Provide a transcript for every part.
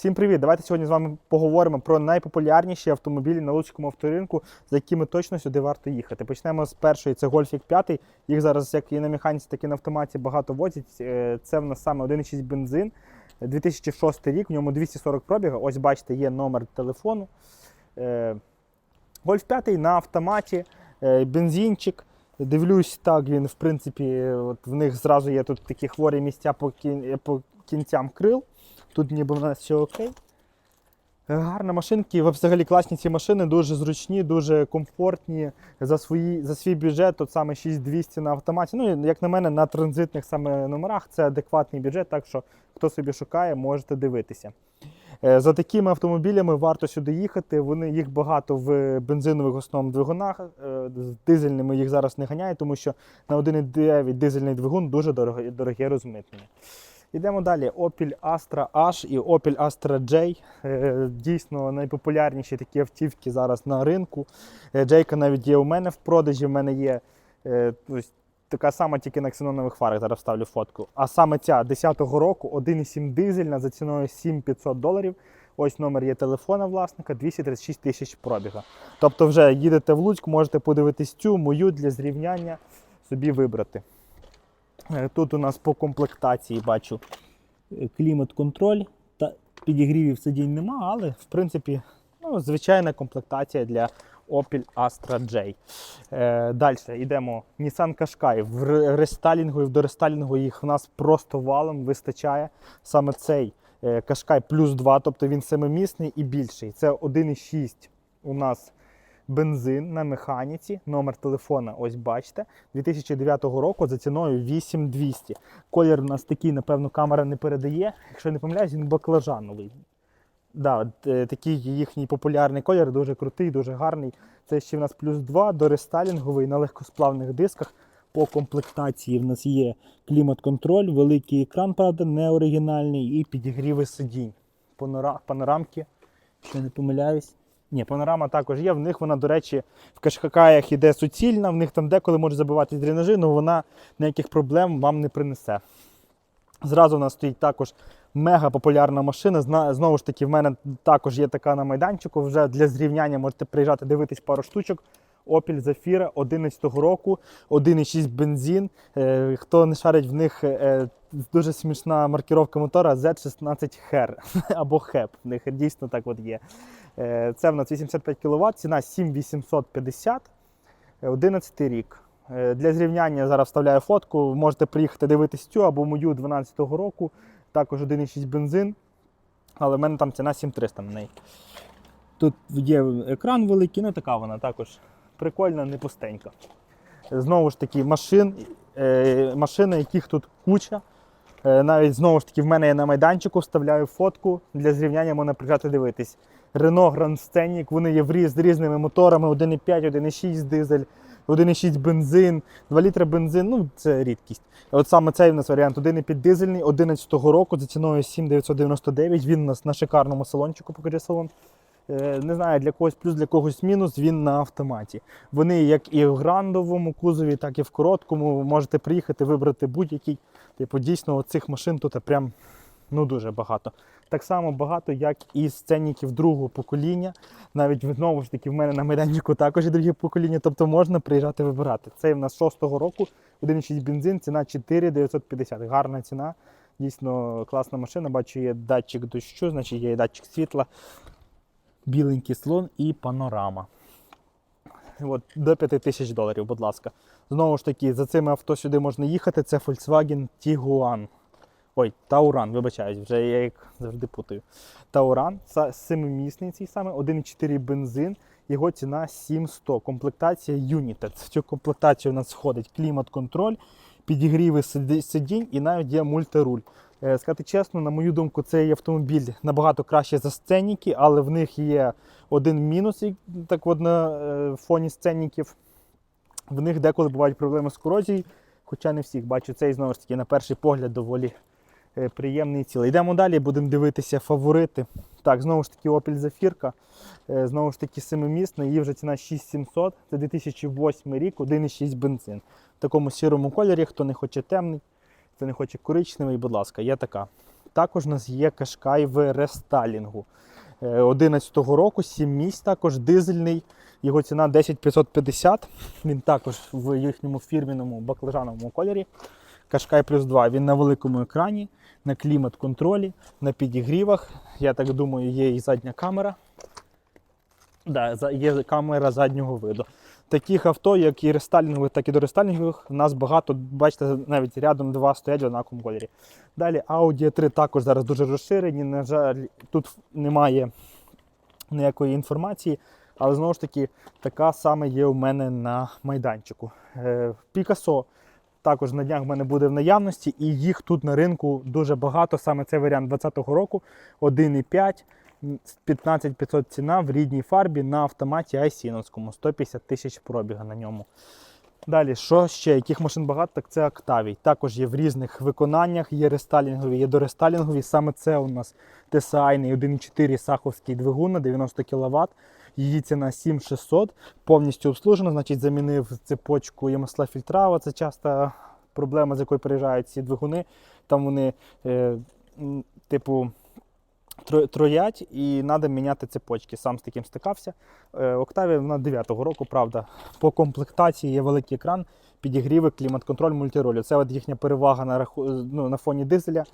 Всім привіт! Давайте сьогодні з вами поговоримо про найпопулярніші автомобілі на Луцькому авторинку, за якими точно сюди варто їхати. Почнемо з першої, це Golf 5. Їх зараз як і на механіці, так і на автоматі багато возять. Е, Це в нас саме 1,6 бензин. 2006 рік, в ньому 240 пробіга. Ось бачите, є номер телефону. Е, Golf 5 на автоматі, е, бензинчик. Дивлюсь, так він, в принципі, от в них зразу є тут такі хворі місця по кінцям крил. Тут ніби в нас все окей. Е, Гарна машинка, взагалі класні ці машини, дуже зручні, дуже комфортні. За, свої, за свій бюджет, тут саме 6200 на автоматі. Ну, як на мене, на транзитних саме номерах це адекватний бюджет, так що хто собі шукає, можете дивитися. Е, За такими автомобілями варто сюди їхати. Вони їх багато в бензинових основному двигунах. Е, З дизельними їх зараз не ганяють, тому що на 1,9 дизельний двигун дуже дороге розмитнення. Йдемо далі. Opel Astra H і Opel Astra J. Е, Дійсно найпопулярніші такі автівки зараз на ринку. Е, Джейка навіть є у мене в продажі. В мене є е, ось така сама, тільки на ксенонових фарах. Зараз ставлю фотку. А саме ця 10-го року 1,7 дизельна за ціною 7500 доларів. Ось номер є телефона власника, 236 тисяч пробіга. Тобто, вже їдете в Луцьк, можете подивитись цю мою для зрівняння собі вибрати. Е, Тут у нас по комплектації бачу е, клімат-контроль та підігрівів сидінь нема, але в принципі ну, звичайна комплектація для Opel Astra J. Е, Далі йдемо. Nissan Qashqai. В рестайлінгу і в дорестайлінгу їх в нас просто валом вистачає. Саме цей е, Qashqai плюс 2, тобто він семимісний і більший. Це 1,6 у нас бензин на механіці, номер телефона, ось бачите, 2009 року за ціною 8200. Колір у нас такий, напевно, камера не передає. Якщо не помиляюсь, він баклажановий. Да, е, такий їхній популярний колір, дуже крутий, дуже гарний. Це ще в нас плюс 2 до рестайлінговий на легкосплавних дисках. По комплектації в нас є клімат-контроль, великий екран, правда, не оригінальний, і підігріви сидінь. Панора- Панорамки, якщо не помиляюсь. Ні, панорама також є. В них вона, до речі, в кашкакаях іде суцільна, в них там деколи може забивати дренажі, але вона ніяких проблем вам не принесе. Зразу у нас стоїть також мега популярна машина. Знову ж таки, в мене також є така на майданчику. Вже для зрівняння можете приїжджати дивитись пару штучок. Opel Zafira 11 року, 1,6 бензин. Е, Хто не шарить в них е, дуже смішна маркіровка мотора Z16 HER або HEP. В них дійсно так от є. Е, Це в нас 85 кВт, ціна 7850, е, 11 рік. Е, Для зрівняння зараз вставляю фотку. Можете приїхати дивитись цю або мою 12-го року. Також 1,6 бензин. Але в мене там ціна 7300 на неї. Тут є екран великий, ну така вона також прикольна, не пустенька. Знову ж таки, машин, е, машини, яких тут куча. Е, навіть знову ж таки, в мене є на майданчику, вставляю фотку для зрівняння можна приїжджати дивитись. Renault Grand Scenic, вони є в різ, з різними моторами: 1,5, 1,6 дизель, 1,6 бензин, 2 літри бензин. Ну, це рідкість. От саме цей у нас варіант 1,5 дизельний 11-го року за ціною 7,999. Він у нас на шикарному салончику, покажи салон. Е, Не знаю, для когось плюс, для когось мінус, він на автоматі. Вони як і в грандовому кузові, так і в короткому. Можете приїхати, вибрати будь-який. Типу, дійсно, цих машин тут прям ну, дуже багато. Так само багато, як і сценіків другого покоління. Навіть знову ж таки, в мене на майданчику також є друге покоління, тобто можна приїжджати вибирати. Цей в нас 6-го року, 1,6 бензин, ціна 4,950. Гарна ціна. Дійсно класна машина. Бачу, є датчик дощу, значить є датчик світла, біленький слон і панорама. От, до 5 тисяч доларів, будь ласка. Знову ж таки, за цими авто сюди можна їхати. Це Volkswagen Tiguan. Ой, Тауран, вибачаюсь, вже я як завжди путаю. Тауран, семимісний цей саме, 1,4 бензин, його ціна 700. Комплектація United. В цю комплектацію у нас входить клімат-контроль, підігріви сидінь і навіть є мультируль. Е, Сказати чесно, на мою думку, цей автомобіль набагато краще за сценіки, але в них є один мінус, так от на е, фоні сценіків. В них деколи бувають проблеми з корозією, хоча не всіх. Бачу, цей знову ж таки на перший погляд доволі е, приємний і цілий. Йдемо далі, будемо дивитися фаворити. Так, знову ж таки, Opel Zafirka, знову ж таки, семимісна, її вже ціна 6700, це 2008 рік, 1,6 бензин. В такому сірому кольорі, хто не хоче темний, хто не хоче коричневий, будь ласка, є така. Також у нас є кашкай в рестайлінгу. 11-го року, 7 місць також дизельний. Його ціна 10550. Він також в їхньому фірміному баклажановому кольорі. Кашкай плюс 2. Він на великому екрані, на клімат-контролі, на підігрівах. Я так думаю, є і задня камера. Да, є камера заднього виду. Таких авто, як і рестайлінгових, так і до рестайлінгових, у нас багато, бачите, навіть рядом два стоять в однаковому кольорі. Далі Audi 3 також зараз дуже розширені. На жаль, тут немає ніякої інформації, але знову ж таки, така саме є у мене на майданчику. Е, Picasso також на днях в мене буде в наявності, і їх тут на ринку дуже багато. Саме цей варіант 2020 року 1,5. 15 500 ціна в рідній фарбі на автоматі Айсіновському, 150 тисяч пробіга на ньому. Далі, що ще? Яких машин багато, так це Octavia. Також є в різних виконаннях, є рестайлінгові, є дорестайлінгові. Саме це у нас TSI 1.4 саховський двигун на 90 кВт. Її ціна 7600, повністю обслужена, значить замінив цепочку і масла фільтра. Це часто проблема, з якою приїжджають ці двигуни. Там вони, е, типу, троять і треба міняти цепочки. Сам з таким стикався. Е, Octavia вона 9-го року, правда. По комплектації є великий екран, підігріви, клімат-контроль, мультиролі. Це от їхня перевага на, ну, на фоні дизеля.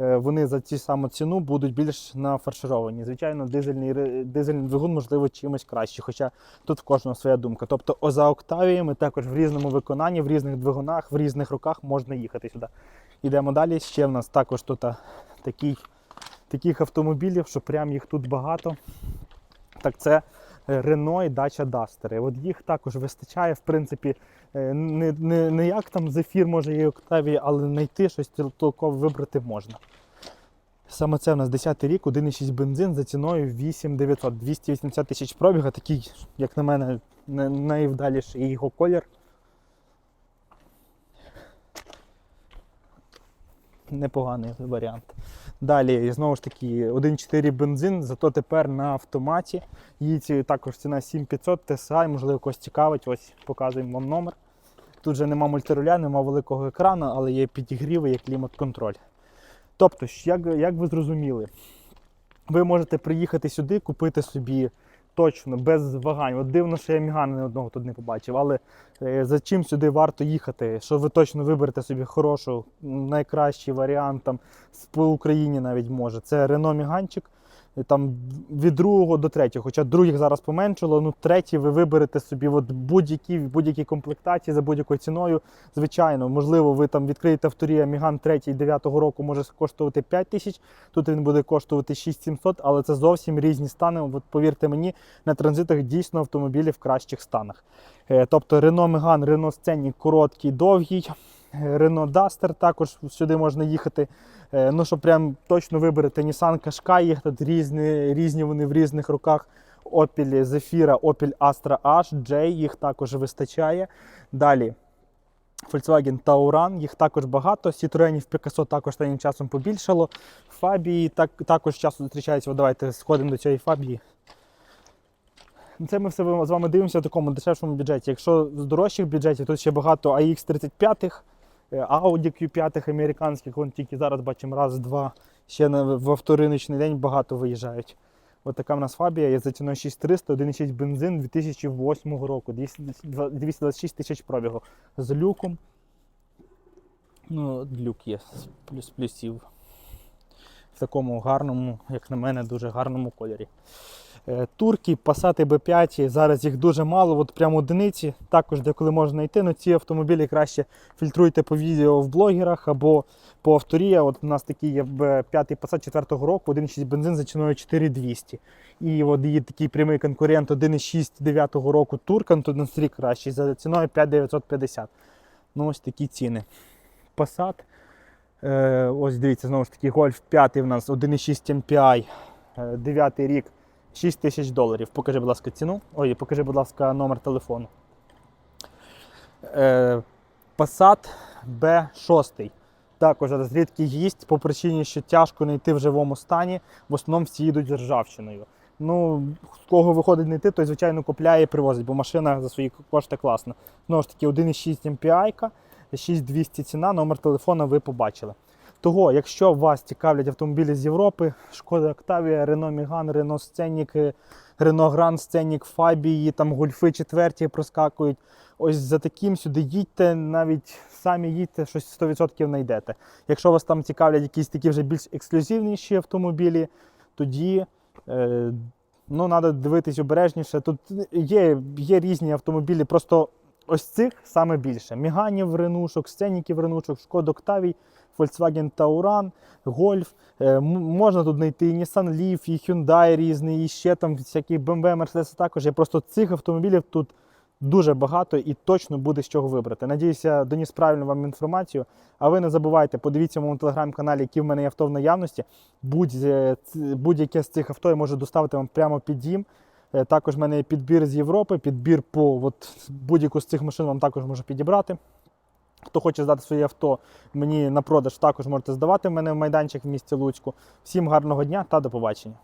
Е, Вони за цю саму ціну будуть більш нафаршировані. Звичайно, дизельний, дизельний двигун можливо чимось краще, хоча тут в кожного своя думка. Тобто за Octavia також в різному виконанні, в різних двигунах, в різних руках можна їхати сюди. Йдемо далі. Ще в нас також тут такий таких автомобілів, що прям їх тут багато. Так це Renault і Dacia Duster. От їх також вистачає, в принципі, е, не, не, не як там Zephyr може є Octavia, але знайти щось толково вибрати можна. Саме це у нас 10 рік, 1,6 бензин за ціною 8900, 280 тисяч пробіга, такий, як на мене, найвдаліший його колір. Непоганий варіант. Далі, знову ж таки, 1,4 бензин, зато тепер на автоматі. Її також ціна 7500 TSI, можливо, когось цікавить. Ось показуємо вам номер. Тут же нема мультируля, нема великого екрану, але є підігріви, є клімат-контроль. Тобто, як, як ви зрозуміли, ви можете приїхати сюди, купити собі точно, без вагань. От дивно, що я Мігана не одного тут не побачив, але е, за чим сюди варто їхати, що ви точно виберете собі хорошу, найкращий варіант там по Україні навіть може. Це Рено Міганчик. Там від другого до третього, хоча других зараз поменшало, ну третій ви виберете собі от будь-які в будь-якій комплектації за будь-якою ціною. Звичайно, можливо, ви там відкриєте авторія Міган 3 9 року може коштувати 5 тисяч, тут він буде коштувати 6700, але це зовсім різні стани. От повірте мені, на транзитах дійсно автомобілі в кращих станах. Е, Тобто Renault Megane, Renault Scenic короткий, довгий, Renault Duster також сюди можна їхати. Е, Ну, щоб прям точно виберете Nissan Qashqai, їх тут різні, різні вони в різних руках. Opel Zafira, Opel Astra H, J, їх також вистачає. Далі Volkswagen Tauran, їх також багато. Citroenів Picasso також останнім часом побільшало. Фабії так, також часто зустрічаються. От давайте сходимо до цієї фабії. Це ми все з вами дивимося в такому дешевшому бюджеті. Якщо з дорожчих бюджетів, тут ще багато AX35, е, Audi Q5 американських, вон тільки зараз бачимо раз-два. Ще на, в авториночний день багато виїжджають. От така в нас фабія є за ціною 6300, 1,6 бензин 2008 року, 226 тисяч пробігу. З люком. Ну, люк є плюс плюсів. В такому гарному, як на мене, дуже гарному кольорі. Е, Турки, Passat B5, зараз їх дуже мало, от прямо одиниці, також деколи можна знайти, але ці автомобілі краще фільтруйте по відео в блогерах або по авторія. От у нас такий є B5 Passat 4-го року, 1,6 бензин за ціною 4200. І от є такий прямий конкурент 1,6 9-го року Туркан, то на стрік кращий, за ціною 5950. Ну ось такі ціни. Passat. Е, ось дивіться, знову ж таки, Golf 5 у нас 1,6 MPI, 9 рік. 6 тисяч доларів. Покажи, будь ласка, ціну. Ой, покажи, будь ласка, номер телефону. Е, Passat B6. Також зараз рідкий гість по причині, що тяжко знайти в живому стані. В основному всі їдуть з ржавчиною. Ну, з кого виходить знайти, той, звичайно, купляє і привозить, бо машина за свої кошти класна. Знову ж таки, 1,6 MPI, 6200 ціна, номер телефону ви побачили. Того, якщо вас цікавлять автомобілі з Європи, Шкода Octavia, Renault Megane, Renault Scenic, Renault Grand Scenic, Fabії, там гольфи четверті проскакують. Ось за таким сюди їдьте, навіть самі їдьте, щось 100% знайдете. Якщо вас там цікавлять якісь такі вже більш ексклюзивніші автомобілі, тоді е, ну, треба дивитись обережніше. Тут є, є різні автомобілі, просто ось цих саме більше. Міганів, ренушок, сценіків, ренушок, Шкода Октавій, Volkswagen Tauran, Golf. Е, можна тут знайти і Nissan Leaf, і Hyundai різний, і ще там всякі BMW, Mercedes також. є. Просто цих автомобілів тут дуже багато і точно буде з чого вибрати. Надіюся, доніс правильну вам інформацію. А ви не забувайте, подивіться в моєму телеграм-каналі, які в мене є авто в наявності. Будь, е, будь-яке з цих авто я можу доставити вам прямо під дім. Е, Також в мене є підбір з Європи, підбір по будь-яку з цих машин вам також можу підібрати. Хто хоче здати своє авто мені на продаж, також можете здавати в мене в майданчик в місті Луцьку. Всім гарного дня та до побачення.